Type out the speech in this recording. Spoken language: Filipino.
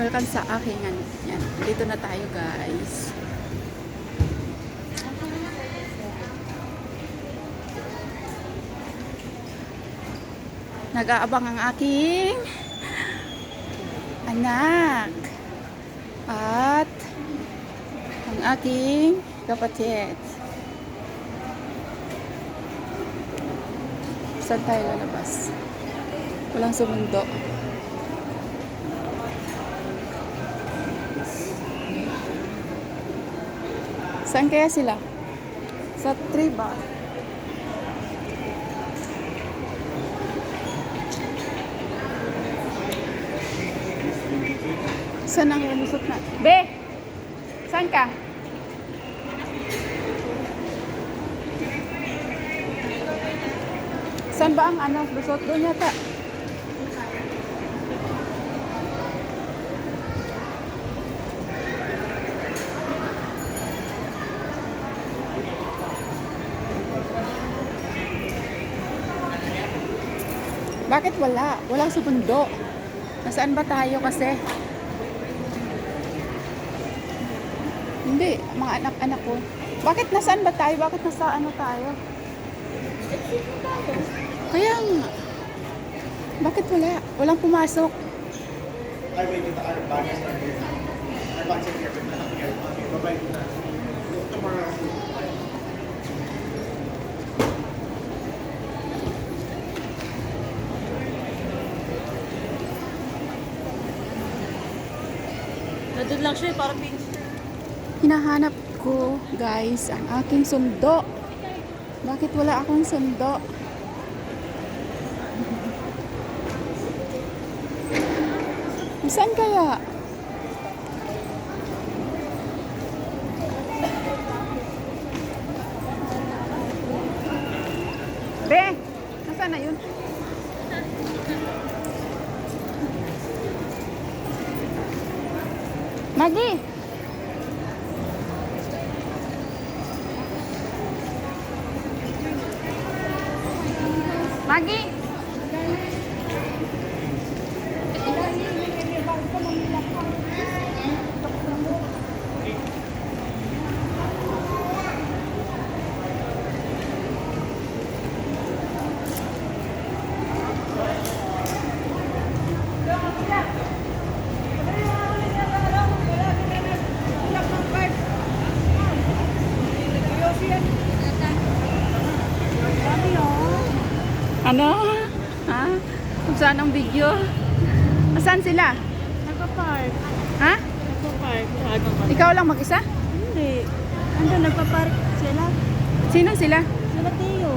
Welcome sa aking ano. Yan. Dito na tayo guys. Nag-aabang ang aking anak. At ang aking kapatid. Saan tayo lalabas? Walang sumundo. Saan kaya sila? Sa tree ba? Saan ang lumusot na? Be! Saan ka? Saan ba ang ano? Lusot doon yata. Bakit wala? Walang subundo. Nasaan ba tayo kasi? Hindi, mga anak-anak ko. Bakit nasaan ba tayo? Bakit nasa ano tayo? Kaya nga. Bakit wala? Walang pumasok. I other bags are. Our bags are here, bye-bye Nandun lang siya, parang pink. Hinahanap ko, guys, ang aking sundo. Bakit wala akong sundo? Saan kaya? Be, nasaan na yun? Maggi, Maggi. Ano? Ha? Kung saan ang video? Saan sila? Nagpa-park. Ha? Nagpa-park. Ano? Ikaw lang mag-isa? Hindi. Ando, nagpa-park sila. Sino sila? Sila tingin.